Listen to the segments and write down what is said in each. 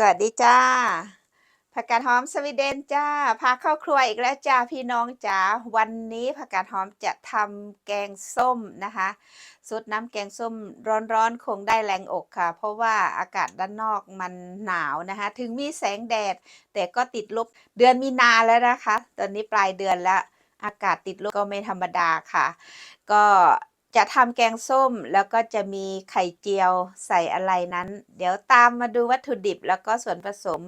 สวัสดีจ้าผักกาดหอมสวีเดนจ้า พาเข้าครัวอีกแล้วจ้าพี่น้องจ้าวันนี้ผักกาดหอมจะทำแกงส้มนะคะซดน้ำแกงส้มร้อนๆ คงได้แรงอกค่ะ เพราะว่าอากาศด้านนอกมันหนาวนะคะ ถึงมีแสงแดด แต่ก็ติดลบเดือนมีนาแล้วนะคะ ตอนนี้ปลายเดือนแล้ว อากาศติดลบก็ไม่ธรรมดาค่ะ ก็ จะทำแกงส้มแล้วก็จะมีไข่เจียวใส่อะไรนั้น เดี๋ยวตามมาดูวัตถุดิบแล้วก็ส่วนผสม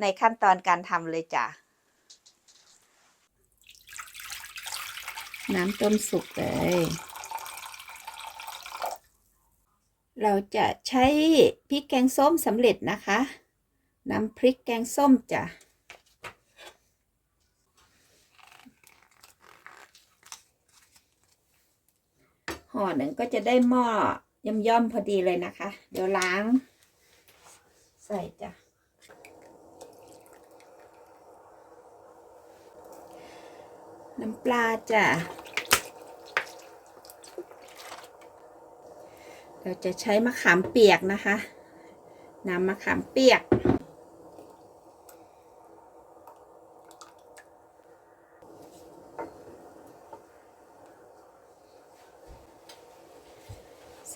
ในขั้นตอนการทำเลยจ้ะ น้ำต้มสุกเลย เราจะใช้พริกแกงส้มสำเร็จนะคะ น้ำพริกแกงส้มจ้ะ ห่อหนึ่งก็จะได้หม้อย่อมๆพอดีเลยนะคะ เดี๋ยวล้าง ใส่จ้ะน้ำปลาจ้ะ เราจะใช้มะขามเปียกนะคะ น้ำมะขามเปียก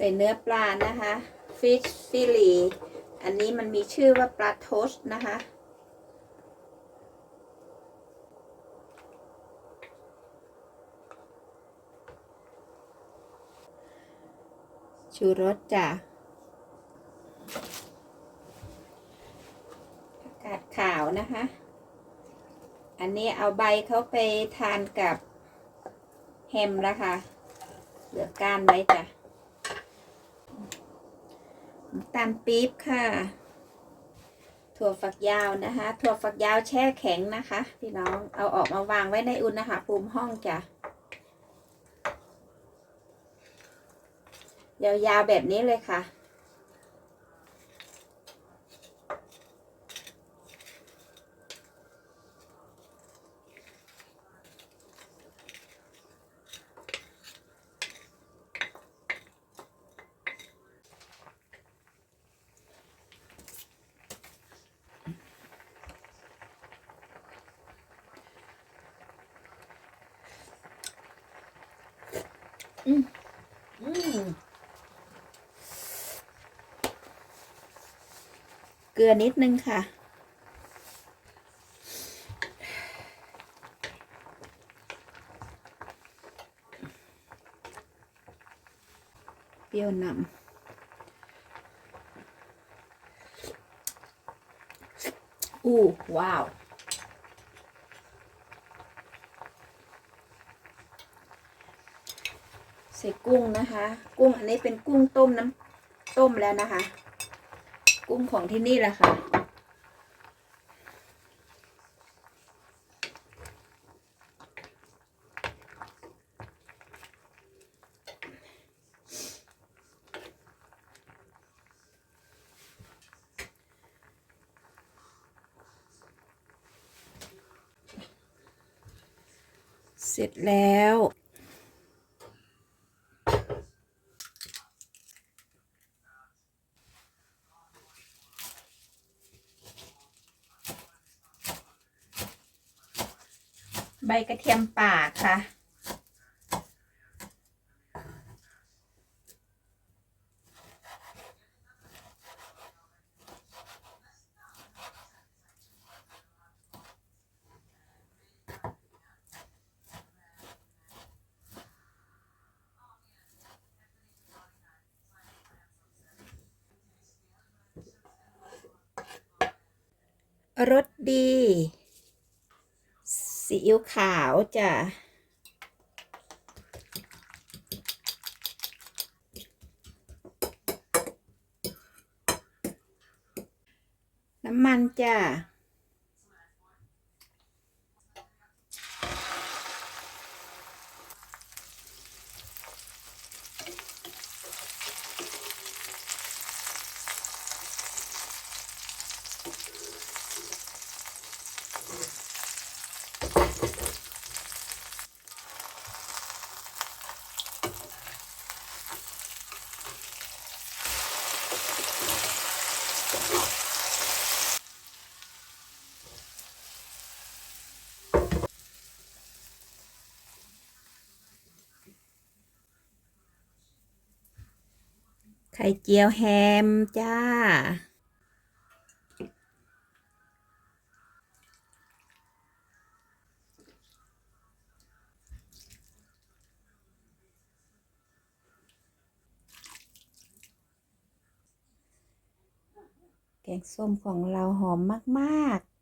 ใส่เนื้อปลานะคะ fish fillet อันนี้มันมีชื่อว่าปลาโทสนะคะ ชูรสจ้ะผักกาดขาวนะคะ อันนี้เอาใบเขาไปทานกับแฮมนะคะ เหลือก้านไว้จ้ะ ตาลปี๊บค่ะ ถั่วฝักยาวนะคะ ถั่วฝักยาวแช่แข็งนะคะ พี่น้องเอาออกมาวางไว้ในอุณหภูมิห้องจ้ะยาวๆแบบนี้เลยค่ะ อืมอืมเกลือนิดนึงค่ะเปรี้ยวนำอู้ว้าว ใส่กุ้งนะคะ กุ้งอันนี้เป็นกุ้งต้มน้ำต้มแล้วนะคะ กุ้งของที่นี่แหละค่ะ เสร็จแล้ว ใบกระเทียมป่าค่ะ รสดี ซีอิ๊วขาวจ้ะน้ำมันจ้ะ ไข่เจียวแฮมจ้า แกงส้มของเราหอมมาก ๆ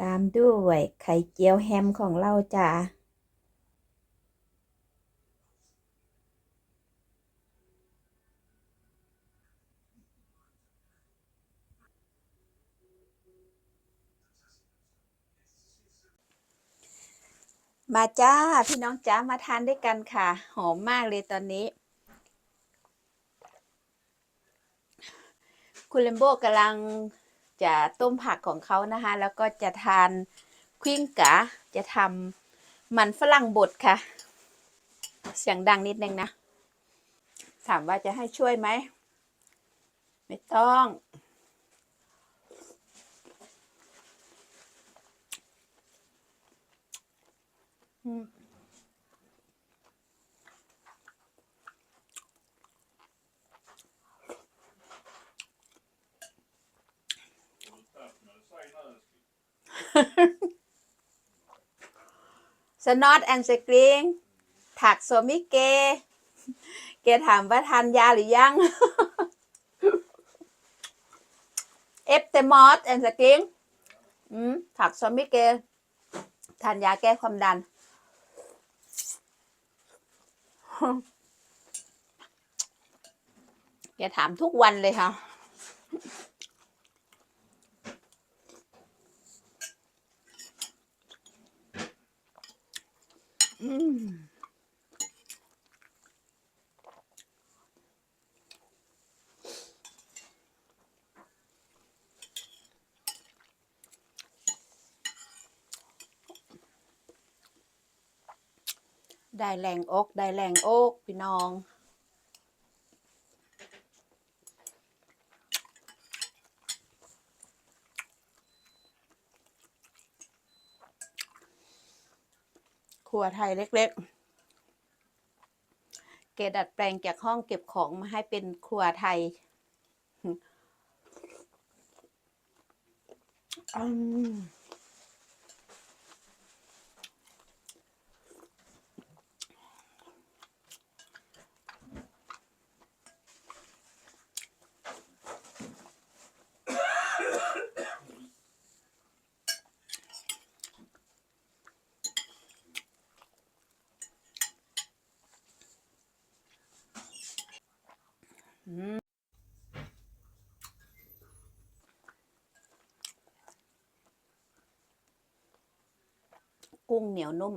ตามด้วยไข่เจียวแฮมของเราจ้า มาจ้า พี่น้องจ้ามาทานด้วยกันค่ะ หอมมากเลยตอนนี้ คุณเลมโบกำลังจะต้มผักของเขานะคะ แล้วก็จะทานควิ้งกะ จะทำมันฝรั่งบดค่ะ เสียงดังนิดนึงนะ ถามว่าจะให้ช่วยไหม ไม่ต้อง สนอตแอนสกรีงถักโซมิเก เกถามว่าทานยาหรือยัง เอฟเตมอสแอนสกรีงอืมถักโซมิเกทานยาแก้ความดัน แกถามทุกวันเลยค่ะ อืม ได้แรงอกได้แรงอกพี่น้องครัวไทยเล็กๆ เกดัดแปลงจากห้องเก็บของมาให้เป็นครัวไทยอืม กุ้งเหนียวนุ่ม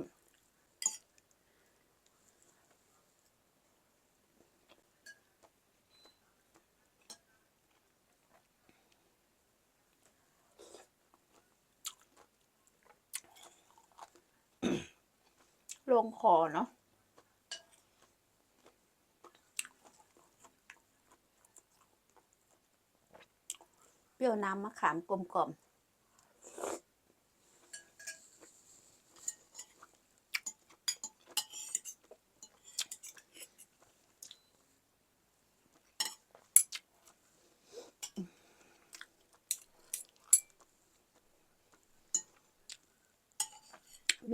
ลงคอเนาะ เปรี้ยวน้ำมะขามกลมกล่อม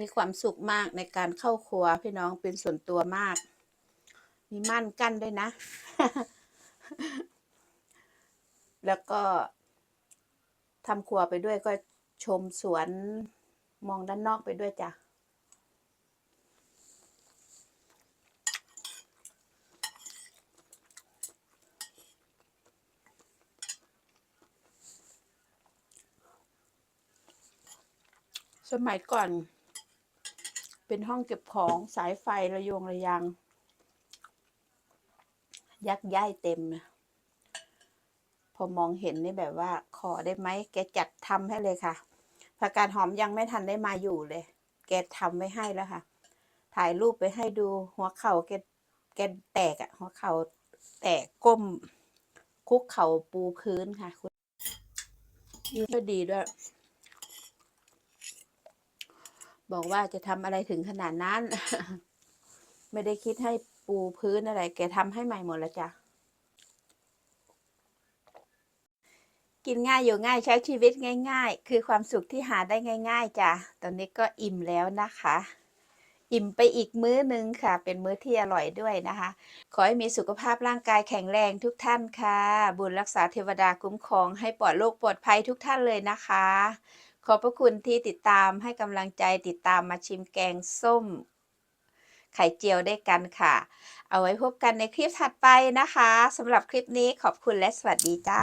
มีความสุขมากในการเข้าครัวพี่น้องเป็นส่วนตัวมาก มีม่านกั้นด้วยนะ แล้วก็ ทำครัวไปด้วยก็ชมสวนมองด้านนอกไปด้วยจ้ะสมัยก่อน เป็นห้องเก็บของสายไฟระยงระยาง ยักย้ายเต็มนะ อมองเห็นนี่แบบว่า ขอได้ไหมแกจัดทำให้เลยค่ะผักกาดหอมยังไม่ทันได้มาอยู่เลย แกทำไว้ให้แล้วค่ะ ถ่ายรูปไปให้ดูหัวเข่าแกแกแตกอะหัวเข่าแตกก้ม คุกเข่าปูพื้นค่ะคุณก็ดีด้วย บอกว่าจะทำอะไรถึงขนาดนั้น ไม่ได้คิดให้ปูพื้นอะไร แกทำให้ใหม่หมดแล้วจ้ะ กินง่ายอยู่ง่ายใช้ชีวิตง่าย ๆ คือความสุขที่หาได้ง่าย ๆจ้ะตอนนี้ก็อิ่มแล้วนะคะ อิ่มไปอีกมื้อนึงค่ะ เป็นมื้อที่อร่อยด้วยนะคะ ขอให้มีสุขภาพร่างกายแข็งแรงทุกท่านค่ะ บุญรักษาเทวดาคุ้มครองให้ปลอดโรคปลอดภัยทุกท่านเลยนะคะ ขอบพระคุณที่ติดตามให้กำลังใจติดตามมาชิมแกงส้ม ไข่เจียวได้กันค่ะ เอาไว้พบกันในคลิปถัดไปนะคะสำหรับคลิปนี้ขอบคุณและสวัสดีจ้า